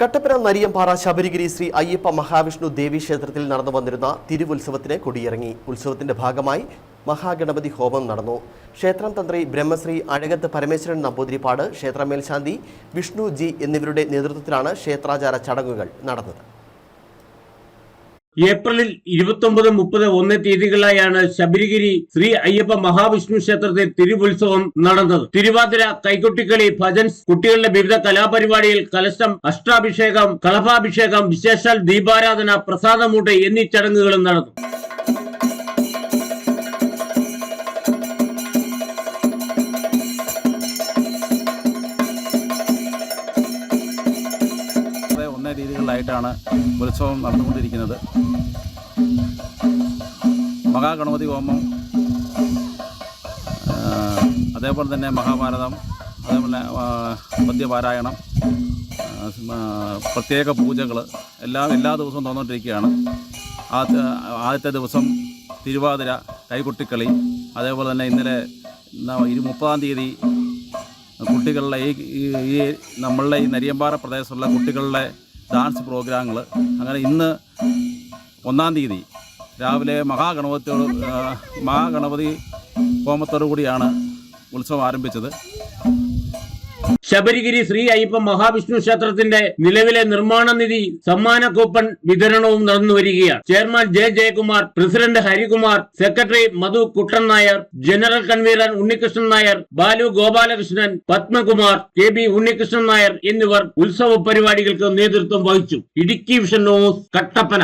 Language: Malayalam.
കട്ടപ്പന നരിയമ്പാറ ശബരിഗിരി ശ്രീ അയ്യപ്പ മഹാവിഷ്ണു ദേവി ക്ഷേത്രത്തിൽ നടന്നു വന്നിരുന്ന തിരുവുത്സവത്തിന് കൊടിയിറങ്ങി. ഉത്സവത്തിന്റെ ഭാഗമായി മഹാഗണപതി ഹോമം നടന്നു. ക്ഷേത്രം തന്ത്രി ബ്രഹ്മശ്രീ അഴകത്ത് പരമേശ്വരൻ നമ്പൂതിരിപ്പാട് ക്ഷേത്ര മേൽശാന്തി വിഷ്ണു ജി എന്നിവരുടെ നേതൃത്വത്തിലാണ് ക്ഷേത്രാചാര ചടങ്ങുകൾ നടന്നത്. ഏപ്രിലിൽ ഇരുപത്തൊമ്പത് മുപ്പത് ഒന്ന് തീയതികളായാണ് ശബരിഗിരി ശ്രീ അയ്യപ്പ മഹാവിഷ്ണു ക്ഷേത്രത്തിൽ തിരുവുത്സവം നടന്നത്. തിരുവാതിര കൈകൊട്ടിക്കളി ഭജൻസ് കുട്ടികളുടെ വിവിധ കലാപരിപാടിയിൽ കലശം അഷ്ടാഭിഷേകം കളഭാഭിഷേകം വിശേഷാൽ ദീപാരാധന പ്രസാദമൂട്ട് എന്നീ ചടങ്ങുകളും നടന്നു. വളരെ ഒന്നേ രീതികളിലായിട്ടാണ് ഉത്സവം നടന്നുകൊണ്ടിരിക്കുന്നത്. മഹാഗണപതി ഹോമം അതേപോലെ തന്നെ മഹാഭാരതം അതേപോലെ മദ്യപാരായണം പ്രത്യേക പൂജകൾ എല്ലാം എല്ലാ ദിവസവും നടന്നുകൊണ്ടിരിക്കുകയാണ്. ആദ്യത്തെ ആദ്യത്തെ ദിവസം തിരുവാതിര കൈകൊട്ടിക്കളി അതേപോലെ തന്നെ ഇന്നലെ ഇരു മുപ്പതാം തീയതി കുട്ടികളുടെ ഈ ഈ- നമ്മളുടെ ഈ നരിയമ്പാറ പ്രദേശത്തുള്ള കുട്ടികളുടെ ഡാൻസ് പ്രോഗ്രാമുകൾ അങ്ങനെ ഇന്ന് ഒന്നാം തീയതി രാവിലെ മഹാഗണപതിയോട് മഹാഗണപതി ഹോമത്തോടു കൂടിയാണ് ഉത്സവം ആരംഭിച്ചത്. ശബരിഗിരി ശ്രീ അയ്യപ്പ മഹാവിഷ്ണു ക്ഷേത്രത്തിന്റെ നിലവിലെ നിർമ്മാണ നിധി സമ്മാന കൂപ്പൺ വിതരണവും നടന്നു വരികയാണ്. Chairman J Jayakumar president Harikumar secretary Madhu Kuttan Nair general convener Unnikrishnan Nair Balu Gopalakrishnan Padmakumar K B Unnikrishnan Nair എന്നിവർ ഉത്സവ പരിപാടികൾക്ക് നേതൃത്വം വഹിച്ചു. Idukki vision news Kattappana.